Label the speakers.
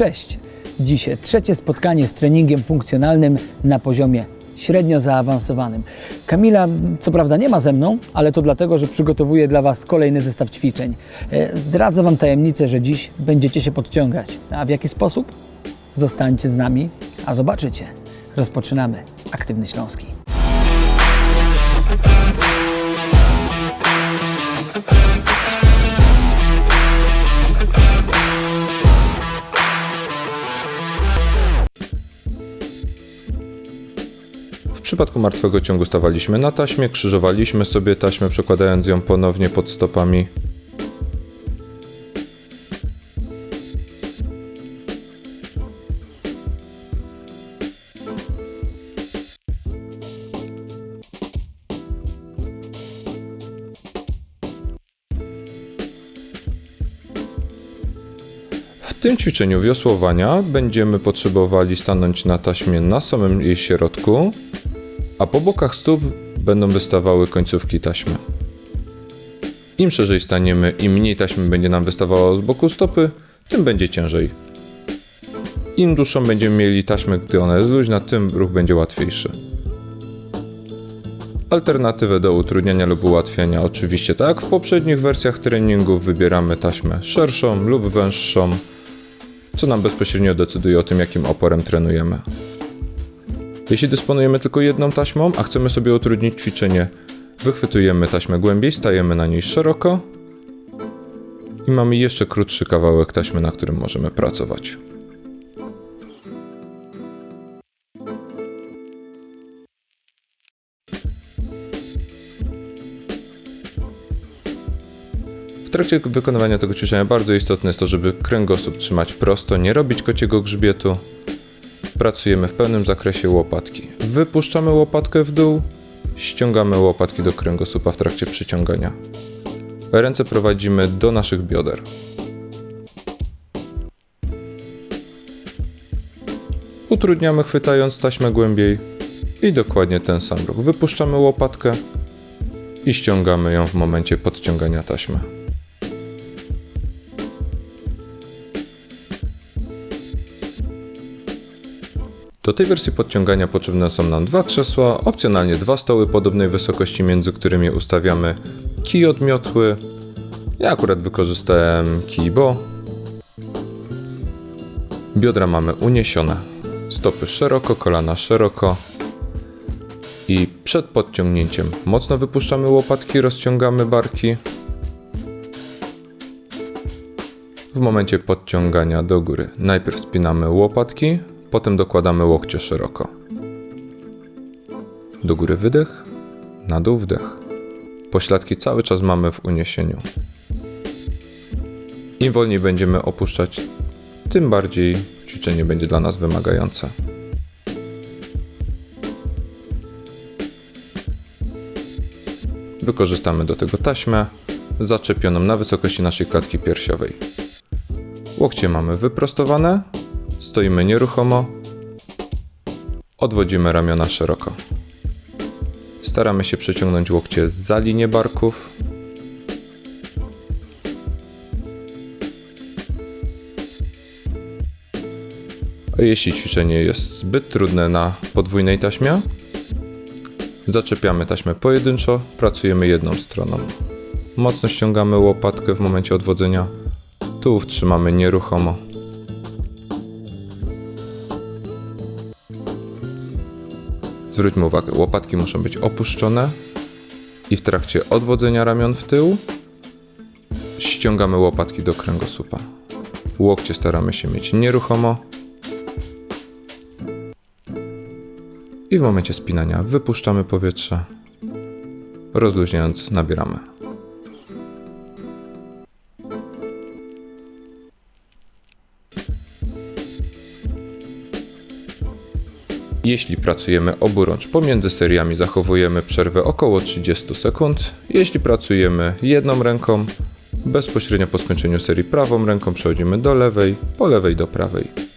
Speaker 1: Cześć! Dziś trzecie spotkanie z treningiem funkcjonalnym na poziomie średnio zaawansowanym. Kamila, co prawda, nie ma ze mną, ale to dlatego, że przygotowuję dla Was kolejny zestaw ćwiczeń. E, Zdradzę Wam tajemnicę, że dziś będziecie się podciągać. A w jaki sposób? Zostańcie z nami, a zobaczycie. Rozpoczynamy Aktywny Śląski.
Speaker 2: Przypadku martwego ciągu stawaliśmy na taśmie, krzyżowaliśmy sobie taśmę, przekładając ją ponownie pod stopami. W tym ćwiczeniu wiosłowania będziemy potrzebowali stanąć na taśmie na samym jej środku, a po bokach stóp będą wystawały końcówki taśmy. Im szerzej staniemy, im mniej taśmy będzie nam wystawało z boku stopy, tym będzie ciężej. Im dłuższą będziemy mieli taśmę, gdy ona jest luźna, tym ruch będzie łatwiejszy. Alternatywę do utrudniania lub ułatwiania, oczywiście tak jak w poprzednich wersjach treningów, wybieramy taśmę szerszą lub węższą, co nam bezpośrednio decyduje o tym, jakim oporem trenujemy. Jeśli dysponujemy tylko jedną taśmą, a chcemy sobie utrudnić ćwiczenie, wychwytujemy taśmę głębiej, stajemy na niej szeroko i mamy jeszcze krótszy kawałek taśmy, na którym możemy pracować. W trakcie wykonywania tego ćwiczenia bardzo istotne jest to, żeby kręgosłup trzymać prosto, nie robić kociego grzbietu, Pracujemy w pełnym zakresie łopatki. Wypuszczamy łopatkę w dół, ściągamy łopatki do kręgosłupa w trakcie przyciągania. Ręce prowadzimy do naszych bioder. Utrudniamy chwytając taśmę głębiej i dokładnie ten sam ruch. Wypuszczamy łopatkę i ściągamy ją w momencie podciągania taśmy. Do tej wersji podciągania potrzebne są nam dwa krzesła, opcjonalnie dwa stoły podobnej wysokości, między którymi ustawiamy kij od miotły. Ja akurat wykorzystałem kij Bo. Biodra mamy uniesione, stopy szeroko, kolana szeroko. I przed podciągnięciem mocno wypuszczamy łopatki, rozciągamy barki. W momencie podciągania do góry najpierw spinamy łopatki, Potem dokładamy łokcie szeroko. Do góry wydech, na dół wdech. Pośladki cały czas mamy w uniesieniu. Im wolniej będziemy opuszczać, tym bardziej ćwiczenie będzie dla nas wymagające. Wykorzystamy do tego taśmę zaczepioną na wysokości naszej klatki piersiowej. Łokcie mamy wyprostowane, Stoimy nieruchomo. Odwodzimy ramiona szeroko. Staramy się przeciągnąć łokcie za linię barków. A jeśli ćwiczenie jest zbyt trudne na podwójnej taśmie, zaczepiamy taśmę pojedynczo, pracujemy jedną stroną. Mocno ściągamy łopatkę w momencie odwodzenia, tułów trzymamy nieruchomo. Zwróćmy uwagę, łopatki muszą być opuszczone i w trakcie odwodzenia ramion w tył ściągamy łopatki do kręgosłupa. Łokcie staramy się mieć nieruchomo. I w momencie spinania wypuszczamy powietrze. Rozluźniając, nabieramy. Jeśli pracujemy oburącz pomiędzy seriami, zachowujemy przerwę około 30 sekund. Jeśli pracujemy jedną ręką, bezpośrednio po skończeniu serii prawą ręką przechodzimy do lewej, po lewej do prawej.